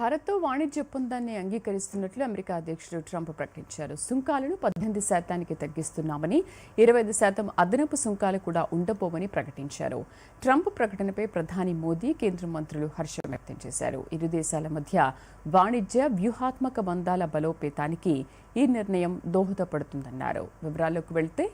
భారత్తో వాణిజ్య ఒప్పందాన్ని అంగీకరిస్తున్నట్లు అమెరికా అధ్యక్షుడు ట్రంప్ ప్రకటించారు. సుంకాలను పద్దెనిమిది శాతానికి తగ్గిస్తున్నామని ఇరవై ఐదు శాతం అదనపు సుంకాలు కూడా ఉండబోవని ప్రకటించారు. ట్రంప్ ప్రకటనపై ప్రధాని మోదీ కేంద్ర మంత్రులు హర్షం వ్యక్తం చేశారు. ఇరు దేశాల మధ్య వాణిజ్య వ్యూహాత్మక బంధాల బలోపేతానికి ఈ నిర్ణయం దోహదపడుతుందన్నారు. వివరాల్లోకి వెళ్తే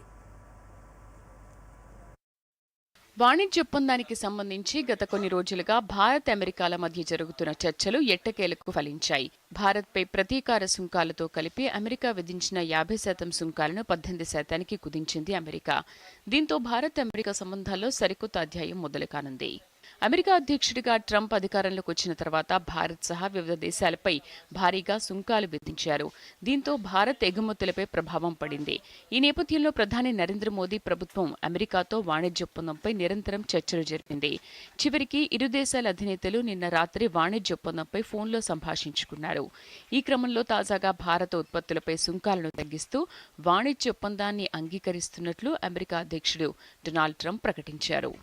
వాణిజ్య ఒప్పందానికి సంబంధించి గత కొన్ని రోజులుగా భారత్ అమెరికాల మధ్య జరుగుతున్న చర్చలు ఎట్టకేలకు ఫలించాయి. భారత్పై ప్రతీకార సుంకాలతో కలిపి అమెరికా విధించిన యాభై శాతం సుంకాలను పద్దెనిమిది శాతానికి కుదించింది అమెరికా. దీంతో భారత్ అమెరికా సంబంధాల్లో సరికొత్త అధ్యాయం మొదలు కానుంది అమెరికా అధ్యక్షుడిగా ట్రంప్ అధికారంలోకి వచ్చిన తర్వాత భారత్ సహా వివిధ దేశాలపై భారీగా సుంకాలు విధించారు. దీంతో భారత్ ఎగుమతులపై ప్రభావం పడింది. ఈ నేపథ్యంలో ప్రధాని నరేంద్ర మోదీ ప్రభుత్వం అమెరికాతో వాణిజ్య ఒప్పందంపై నిరంతరం చర్చలు జరిపింది. చివరికి ఇరు దేశాల అధినేతలు నిన్న రాత్రి వాణిజ్య ఒప్పందంపై ఫోన్లో సంభాషించుకున్నారు. ఈ క్రమంలో తాజాగా భారత ఉత్పత్తులపై సుంకాలను తగ్గిస్తూ వాణిజ్య ఒప్పందాన్ని అంగీకరిస్తున్నట్లు అమెరికా అధ్యక్షుడు డొనాల్డ్ ట్రంప్ ప్రకటించారు.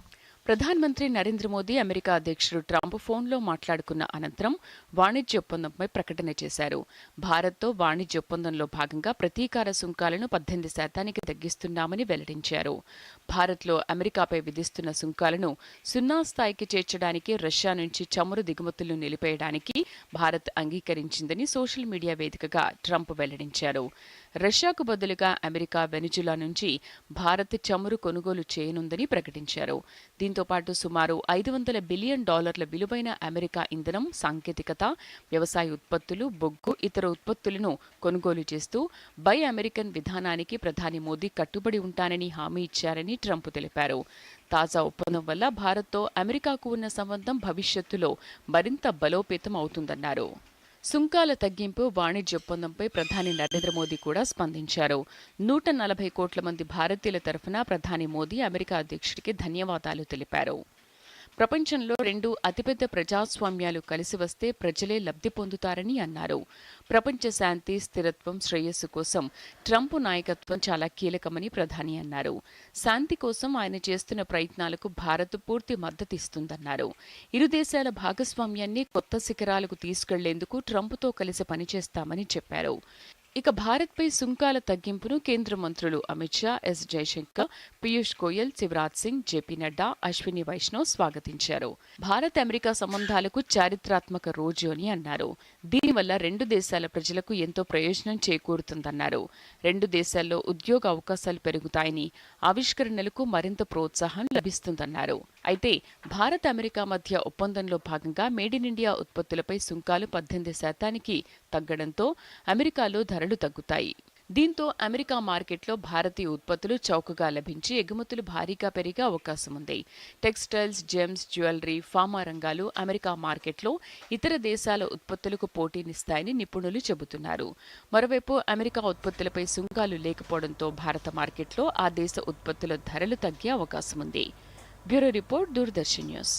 ప్రధానమంత్రి నరేంద్ర మోదీ అమెరికా అధ్యక్షుడు ట్రంప్ ఫోన్లో మాట్లాడుకున్న అనంతరం వాణిజ్య ఒప్పందంపై ప్రకటన చేశారు. భారత్తో వాణిజ్య ఒప్పందంలో భాగంగా ప్రతీకార సుంకాలను పద్దెనిమిది శాతానికి తగ్గిస్తున్నామని వెల్లడించారు. భారత్లో అమెరికాపై విధిస్తున్న సుంకాలను సున్నా స్థాయికి చేర్చడానికి రష్యా నుంచి చమురు దిగుమతులను నిలిపేయడానికి భారత్ అంగీకరించిందని సోషల్ మీడియా వేదికగా ట్రంప్ వెల్లడించారు. రష్యాకు బదులుగా అమెరికా వెనుజులా నుంచి భారత్ చమురు కొనుగోలు చేయనుందని ప్రకటించారు. దీంతో పాటు సుమారు ఐదు వందల బిలియన్ డాలర్ల విలువైన అమెరికా ఇంధనం సాంకేతికత వ్యవసాయ ఉత్పత్తులు బొగ్గు ఇతర ఉత్పత్తులను కొనుగోలు చేస్తూ బై అమెరికన్ విధానానికి ప్రధాని మోదీ కట్టుబడి ఉంటానని హామీ ఇచ్చారని ట్రంప్ తెలిపారు. తాజా ఒప్పందం వల్ల భారత్తో అమెరికాకు ఉన్న సంబంధం భవిష్యత్తులో మరింత బలోపేతం అవుతుందన్నారు. సుంకాల తగ్గింపు వాణిజ్య ఒప్పందంపై ప్రధాని నరేంద్ర మోదీ కూడా స్పందించారు. నూట నలభై కోట్ల మంది భారతీయుల తరఫున ప్రధాని మోదీ అమెరికా అధ్యక్షుడికి ధన్యవాదాలు తెలిపారు. ప్రపంచంలో రెండు అతిపెద్ద ప్రజాస్వామ్యాలు కలిసి వస్తే ప్రజలే లబ్ధి పొందుతారని అన్నారు. ప్రపంచ శాంతి స్థిరత్వం శ్రేయస్సు కోసం ట్రంప్ నాయకత్వం చాలా కీలకమని ప్రధాని అన్నారు. శాంతి కోసం ఆయన చేస్తున్న ప్రయత్నాలకు భారత్ పూర్తి మద్దతిస్తుందన్నారు. ఇరు దేశాల భాగస్వామ్యాన్ని కొత్త శిఖరాలకు తీసుకెళ్ళేందుకు ట్రంప్తో కలిసి పనిచేస్తామని చెప్పారు. ఇక భారత్పై సుంకాల తగ్గింపును కేంద్ర మంత్రులు అమిత్ షా ఎస్ జయశంకర్ పీయూష్ గోయల్ శివరాజ్ సింగ్ జేపీ నడ్డా అశ్విని వైష్ణవ్ స్వాగతించారు. భారత్ అమెరికా సంబంధాలకు చారిత్రాత్మక రోజు అని అన్నారు. దీనివల్ల రెండు దేశాల ప్రజలకు ఎంతో ప్రయోజనం చేకూరుతుందన్నారు. రెండు దేశాల్లో ఉద్యోగ అవకాశాలు పెరుగుతాయని ఆవిష్కరణలకు మరింత ప్రోత్సాహం లభిస్తుందన్నారు. అయితే భారత్ అమెరికా మధ్య ఒప్పందంలో భాగంగా మేడ్ ఇన్ ఇండియా ఉత్పత్తులపై సుంకాలు పద్దెనిమిది శాతానికి తగ్గడంతో అమెరికాలో ధరలు తగ్గుతాయి. దీంతో అమెరికా మార్కెట్లో భారతీయ ఉత్పత్తులు చౌకగా లభించి ఎగుమతులు భారీగా పెరిగే అవకాశం ఉంది. టెక్స్టైల్స్ జెమ్స్ జ్యువెలరీ ఫార్మా రంగాలు అమెరికా మార్కెట్లో ఇతర దేశాల ఉత్పత్తులకు పోటీనిస్తాయని నిపుణులు చెబుతున్నారు. మరోవైపు అమెరికా ఉత్పత్తులపై సుంకాలు లేకపోవడంతో భారత మార్కెట్లో ఆ దేశ ఉత్పత్తుల ధరలు తగ్గే అవకాశం ఉంది. Bureau report Doordarshan news